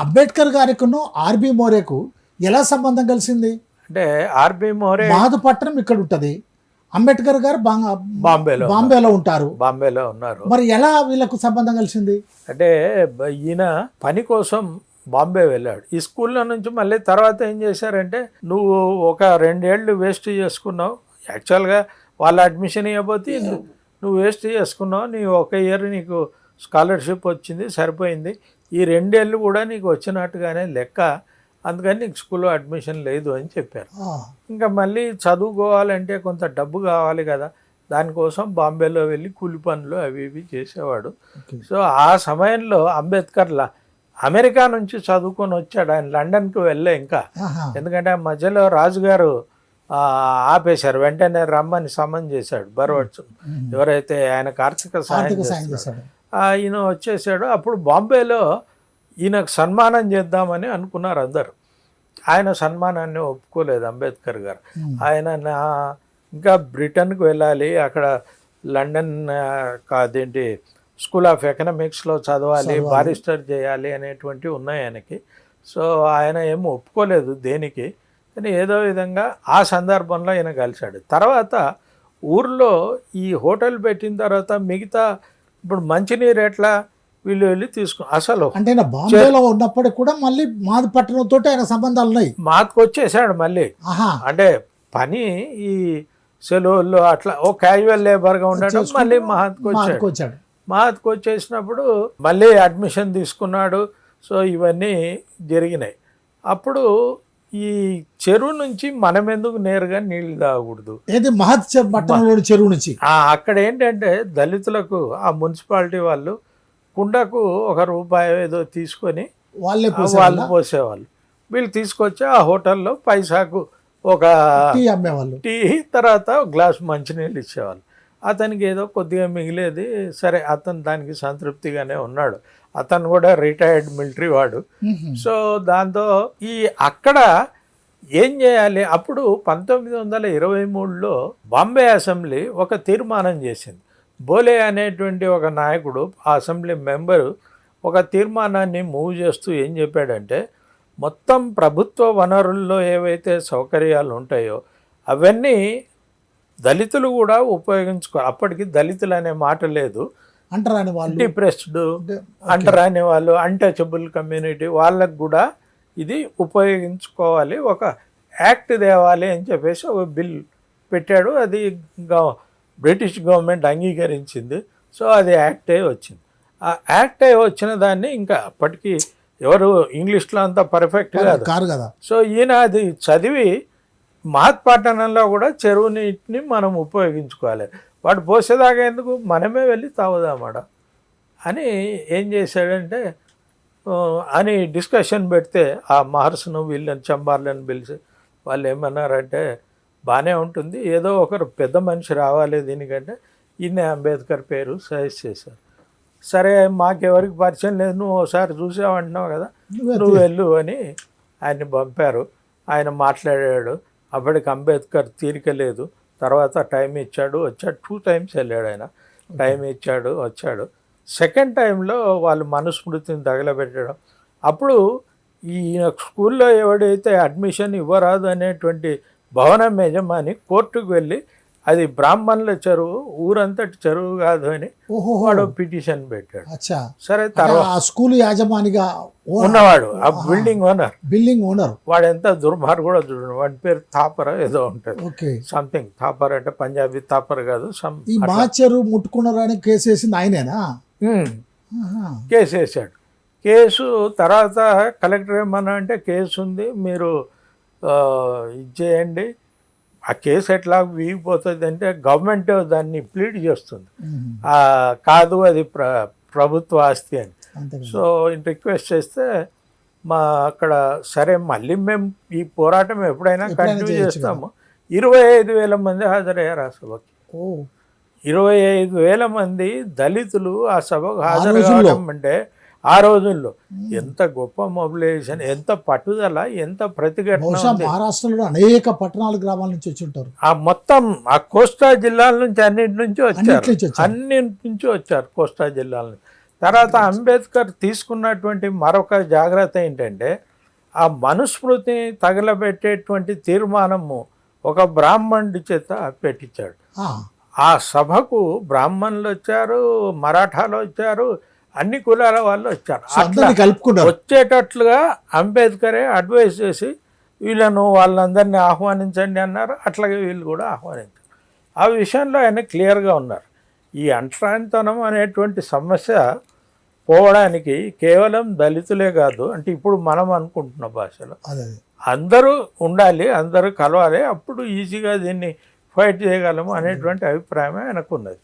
Ambedkar గారికును RB మోరేకు ఎలా సంబంధం కలిసింది? అంటే ఆర్బి మోరే మాధుపట్నం ఇక్కడ ఉంటది. అంబేద్కర్ గారు బాంబేలో బాంబేలో ఉంటారు. బాంబేలో ఉన్నారు. మరి ఎలా వీళ్ళకు సంబంధం కలిసింది? అంటే ఈయన పని కోసం బాంబే వెళ్ళాడు. ఈ స్కూల్లో నుంచి మళ్ళీ తర్వాత ఏం చేశారంటే నువ్వు ఒక రెండేళ్ళు వేస్ట్ చేసుకున్నావు. యాక్చువల్గా వాళ్ళ అడ్మిషన్ ఇవ్వబోతే నువ్వు వేస్ట్ చేసుకున్నావు. నీ ఒక ఇయర్ నీకు స్కాలర్షిప్ వచ్చింది సరిపోయింది. ఈ రెండేళ్ళు కూడా నీకు వచ్చినట్టుగానే లెక్క. అందుకని నీకు స్కూల్లో అడ్మిషన్ లేదు అని చెప్పారు. ఇంకా మళ్ళీ చదువుకోవాలంటే కొంత డబ్బు కావాలి కదా. దానికోసం బాంబేలో వెళ్ళి కూలి పనులు అవి ఇవి చేసేవాడు. సో ఆ సమయంలో అంబేద్కర్లా అమెరికా నుంచి చదువుకొని వచ్చాడు. ఆయన లండన్కి వెళ్ళే ఇంకా. ఎందుకంటే ఆ మధ్యలో రాజుగారు ఆపేశారు. వెంటనే రమ్మని సమన్ చేశాడు. బర్వర్డ్స్. ఎవరైతే సహాయం ఆర్థిక సాయం. చేశాడు. ఈయన వచ్చేసాడు. అప్పుడు బాంబేలో ఈయనకు సన్మానం చేద్దామని అనుకున్నారు అందరు. ఆయన సన్మానాన్ని ఒప్పుకోలేదు అంబేద్కర్ గారు. ఆయన నా ఇంకా బ్రిటన్కి వెళ్ళాలి. అక్కడ లండన్ ఆ, అదేంటి స్కూల్ ఆఫ్ ఎకనామిక్స్లో చదవాలి చదవాలి. బారిస్టర్ చేయాలి అనేటువంటివి ఉన్నాయి ఆయనకి. సో ఆయన ఏమో ఒప్పుకోలేదు దేనికి. కానీ ఏదో విధంగా ఆ సందర్భంలో ఆయన కలిశాడు. తర్వాత ఊర్లో ఈ హోటల్ పెట్టిన తర్వాత మిగతా ఇప్పుడు మంచినీరు ఎట్లా వీళ్ళు వెళ్ళి తీసుకు అసలు అంటే బాంబేలో ఉన్నప్పటికి కూడా మళ్ళీ మాధుపట్నం తోటి ఆయన సంబంధాలు ఉన్నాయి. మాకు వచ్చేసాడు మళ్ళీ అంటే పని ఈ సెలవుల్లో అట్లా ఓ క్యాజువల్ లేబర్గా ఉండడం మళ్ళీ మహత్కి వచ్చాడు మహత్కి వచ్చేసినప్పుడు మళ్ళీ అడ్మిషన్ తీసుకున్నాడు. సో ఇవన్నీ జరిగినాయి. అప్పుడు ఈ చెరువు నుంచి మనం ఎందుకు నేరుగా నీళ్ళు తాగకూడదు? ఏది మహత్ పట్టణంలోని చెరువు నుంచి? అక్కడ ఏంటంటే దళితులకు ఆ మున్సిపాలిటీ వాళ్ళు కుండకు ఒక రూపాయి ఏదో తీసుకొని వాళ్ళే వాళ్ళు పోసేవాళ్ళు. వీళ్ళు తీసుకొచ్చి ఆ హోటల్లో పైసాకు ఒక టీ అమ్మేవాళ్ళు. టీ తర్వాత గ్లాస్ మంచినీళ్ళు ఇచ్చేవాళ్ళు. అతనికి ఏదో కొద్దిగా మిగిలేది సరే అతను దానికి సంతృప్తిగానే ఉన్నాడు. అతను కూడా రిటైర్డ్ మిలిటరీ వాడు. సో దాంతో ఈ అక్కడ ఏం చేయాలి? అప్పుడు పంతొమ్మిది వందల ఇరవై మూడులో బాంబే అసెంబ్లీ ఒక తీర్మానం చేసింది. బోలే అనేటువంటి ఒక నాయకుడు ఆ అసెంబ్లీ మెంబరు ఒక తీర్మానాన్ని మూవ్ చేస్తూ ఏం చెప్పాడంటే మొత్తం ప్రభుత్వ వనరుల్లో ఏవైతే సౌకర్యాలు ఉంటాయో అవన్నీ దళితులు కూడా ఉపయోగించుకో అప్పటికి దళితులు అనే మాట లేదు. అంటరాని వాళ్ళు. డిప్రెస్డ్ అంటే అంటరాని వాళ్ళు అన్టచబుల్ కమ్యూనిటీ వాళ్ళకు కూడా ఇది ఉపయోగించుకోవాలి. ఒక యాక్ట్ తేవాలి అని చెప్పేసి ఒక బిల్ పెట్టాడు. అది బ్రిటిష్ గవర్నమెంట్ అంగీకరించింది. సో అది యాక్ట్ అయి వచ్చింది. ఆ యాక్ట్ అయి వచ్చిన దాన్ని ఇంకా అప్పటికి ఎవరు ఇంగ్లీష్లో అంత పర్ఫెక్ట్ కాదు కదా. సో ఈయన అది చదివి మహత్పట్టణంలో కూడా చెరువు నీటిని మనం ఉపయోగించుకోవాలి. వాడు పోసేదాకా ఎందుకు? మనమే వెళ్ళి తాగుదామాడ అని ఏం చేశాడంటే అని డిస్కషన్ పెడితే ఆ మహర్షును వీళ్ళని చంబార్లను పిలిచి వాళ్ళు ఏమన్నారంటే బాగానే ఉంటుంది. ఏదో ఒకరు పెద్ద మనిషి రావాలి దీనికంటే. ఈయన అంబేద్కర్ పేరు సజెస్ట్ చేశారు. సరే మాకెవరికి పరిచయం లేదు. నువ్వు ఒకసారి చూసావంటున్నావు కదా. నువ్వే నువ్వు వెళ్ళు అని ఆయన్ని పంపారు. ఆయన మాట్లాడాడు. అప్పటికి అంబేద్కర్ తీరిక లేదు. తర్వాత టైం ఇచ్చాడు. వచ్చాడు. టూ టైమ్స్ వెళ్ళాడు ఆయన. టైం ఇచ్చాడు. వచ్చాడు. సెకండ్ టైంలో వాళ్ళు మనుస్మృతిని తగలబెట్టడం. అప్పుడు ఈ స్కూల్లో ఎవడైతే అడ్మిషన్ ఇవ్వరాదు అనేటువంటి భవనం యజమాని కోర్టుకు వెళ్ళి అది బ్రాహ్మణుల చెరువు ఊరంతటి చెరువు కాదు అని వాడు పిటిషన్ పెట్టాడు. అచ్చా. సరే తర్వాత స్కూల్ యాజమానిగా ఉన్నవాడు ఆ బిల్డింగ్ ఓనర్. Building owner. వాడు ఎంత దుర్మార్గుడో చూడండి వాడి పేరు థాపర్ ఏదో ఉంటుంది. సంథింగ్ థాపర్ అంటే పంజాబీ థాపర్ కాదు ఈ మా చెరువు ముట్టుకున్నారని కేసు వేసింది ఆయనేనా. కేసు వేసాడు కేసు తర్వాత కలెక్టర్ ఏమన్నా అంటే కేసు ఉంది మీరు ఇది చేయండి. ఆ కేసు ఎట్లా వీగిపోతుంది అంటే గవర్నమెంట్ దాన్ని ప్లీడ్ చేస్తుంది. కాదు అది ప్ర ప్రభుత్వ ఆస్తి అని. సో రిక్వెస్ట్ చేస్తే మా అక్కడ సరే మళ్ళీ మేము ఈ పోరాటం ఎప్పుడైనా కంటిన్యూ చేస్తాము. ఇరవై ఐదు వేల మంది హాజరయ్యారు ఆ సభకి. ఓ. ఇరవై ఐదు వేల మంది దళితులు ఆ సభకు హాజరు? కావడం అంటే ఆ రోజుల్లో ఎంత గొప్ప మొబిలైజేషన్ ఎంత పట్టుదల ఎంత ప్రతిఘటన. మహారాష్ట్రలో అనేక పట్టణాల గ్రామాల నుంచి వచ్చి ఉంటారు ఆ మొత్తం ఆ కోస్తా జిల్లాల నుంచి అన్నింటి నుంచి వచ్చారు. అన్నిటి నుంచి వచ్చారు. అన్నింటి నుంచి వచ్చారు కోస్తా జిల్లాల నుంచి. తర్వాత అంబేద్కర్ తీసుకున్నటువంటి మరొక జాగ్రత్త ఏంటంటే ఆ మనుస్మృతిని తగలబెట్టేటువంటి తీర్మానము ఒక బ్రాహ్మణుడి చేత పెట్టించాడు. ఆ, సభకు బ్రాహ్మణులు వచ్చారు మరాఠాలు వచ్చారు అన్ని కులాల వాళ్ళు వచ్చారు. కలుపుకున్నారు. వచ్చేటట్లుగా అంబేద్కరే అడ్వైస్ చేసి వీళ్ళను వాళ్ళందరినీ ఆహ్వానించండి అన్నారు. అట్లాగే వీళ్ళు కూడా ఆహ్వానించారు. ఆ విషయంలో ఆయన క్లియర్గా ఉన్నారు. ఈ అంటరానితనం అనేటువంటి సమస్య పోవడానికి కేవలం దళితులే కాదు అంటే ఇప్పుడు మనం అనుకుంటున్న భాషలో అదే అదే. అందరూ ఉండాలి అందరూ కలవాలి. అప్పుడు ఈజీగా దీన్ని ఫైట్ చేయగలము అనేటువంటి అభిప్రాయమే ఆయనకున్నది.